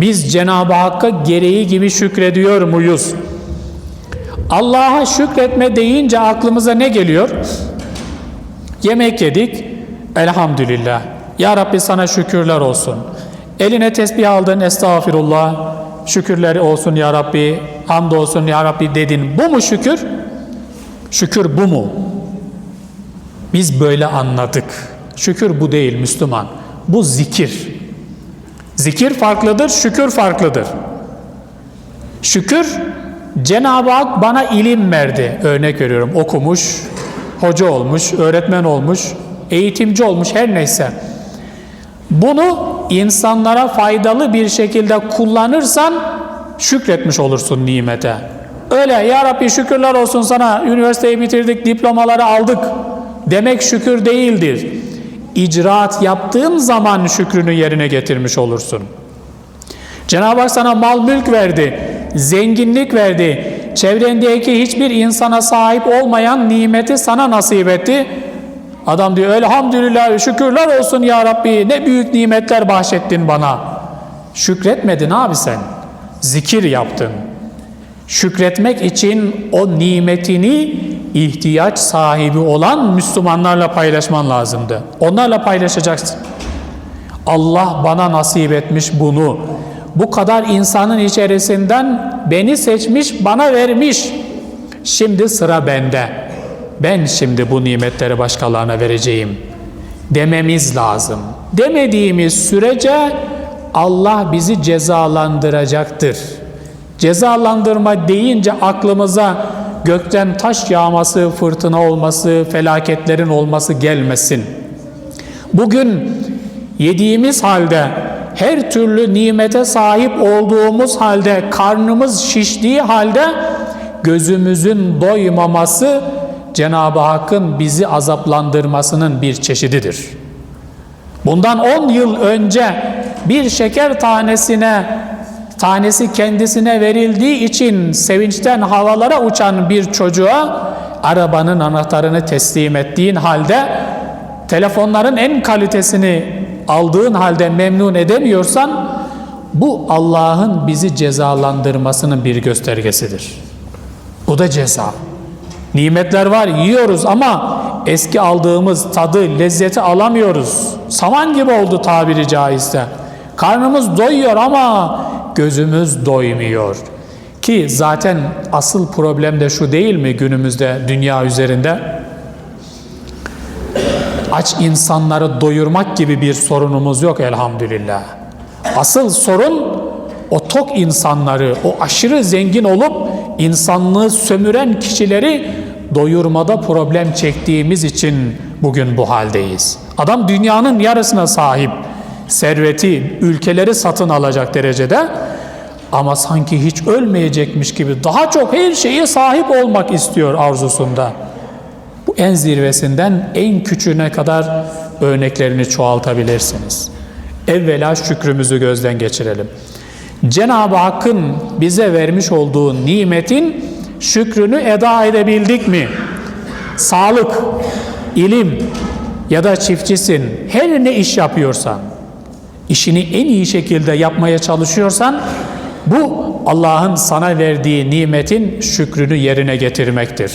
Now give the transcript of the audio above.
Biz Cenab-ı Hakk'a gereği gibi şükrediyor muyuz? Allah'a şükretme deyince aklımıza ne geliyor? Yemek yedik, elhamdülillah. Ya Rabbi sana şükürler olsun. Eline tesbih aldın, estağfirullah. Şükürleri olsun ya Rabbi, hamdolsun ya Rabbi dedin. Bu mu şükür? Şükür bu mu? Biz böyle anladık. Şükür bu değil Müslüman. Bu zikir. Zikir farklıdır, şükür farklıdır. Şükür Cenab-ı Hak bana ilim verdi. Örnek veriyorum okumuş, hoca olmuş, öğretmen olmuş, eğitimci olmuş her neyse. Bunu insanlara faydalı bir şekilde kullanırsan şükretmiş olursun nimete. Öyle ya Rabbi şükürler olsun sana üniversiteyi bitirdik diplomaları aldık demek şükür değildir. İcraat yaptığın zaman şükrünü yerine getirmiş olursun. Cenab-ı Hak sana mal mülk verdi, zenginlik verdi. Çevrendeki hiçbir insana sahip olmayan nimeti sana nasip etti. Adam diyor elhamdülillah şükürler olsun ya Rabbi ne büyük nimetler bahşettin bana. Şükretmedin abi sen. Zikir yaptın. Şükretmek için o nimetini ihtiyaç sahibi olan Müslümanlarla paylaşman lazımdı. Onlarla paylaşacaksın. Allah bana nasip etmiş bunu. Bu kadar insanın içerisinden beni seçmiş, bana vermiş. Şimdi sıra bende. Ben şimdi bu nimetleri başkalarına vereceğim dememiz lazım. Demediğimiz sürece Allah bizi cezalandıracaktır. Cezalandırma deyince aklımıza gökten taş yağması, fırtına olması, felaketlerin olması gelmesin. Bugün yediğimiz halde her türlü nimete sahip olduğumuz halde karnımız şiştiği halde gözümüzün doymaması Cenab-ı Hakk'ın bizi azaplandırmasının bir çeşididir. Bundan 10 yıl önce bir şeker tanesine tanesi kendisine verildiği için sevinçten havalara uçan bir çocuğa arabanın anahtarını teslim ettiğin halde telefonların en kalitesini aldığın halde memnun edemiyorsan bu Allah'ın bizi cezalandırmasının bir göstergesidir. Bu da ceza. Nimetler var yiyoruz ama eski aldığımız tadı, lezzeti alamıyoruz. Saman gibi oldu tabiri caizse. Karnımız doyuyor ama gözümüz doymuyor. Ki zaten asıl problem de şu değil mi günümüzde dünya üzerinde? Aç insanları doyurmak gibi bir sorunumuz yok elhamdülillah. Asıl sorun o tok insanları, o aşırı zengin olup insanlığı sömüren kişileri doyurmada problem çektiğimiz için bugün bu haldeyiz. Adam dünyanın yarısına sahip. Serveti, ülkeleri satın alacak derecede ama sanki hiç ölmeyecekmiş gibi daha çok her şeye sahip olmak istiyor arzusunda. Bu en zirvesinden en küçüğüne kadar örneklerini çoğaltabilirsiniz. Evvela şükrümüzü gözden geçirelim. Cenab-ı Hakk'ın bize vermiş olduğu nimetin şükrünü eda edebildik mi? Sağlık, ilim ya da çiftçisin, her ne iş yapıyorsan, işini en iyi şekilde yapmaya çalışıyorsan, bu Allah'ın sana verdiği nimetin şükrünü yerine getirmektir.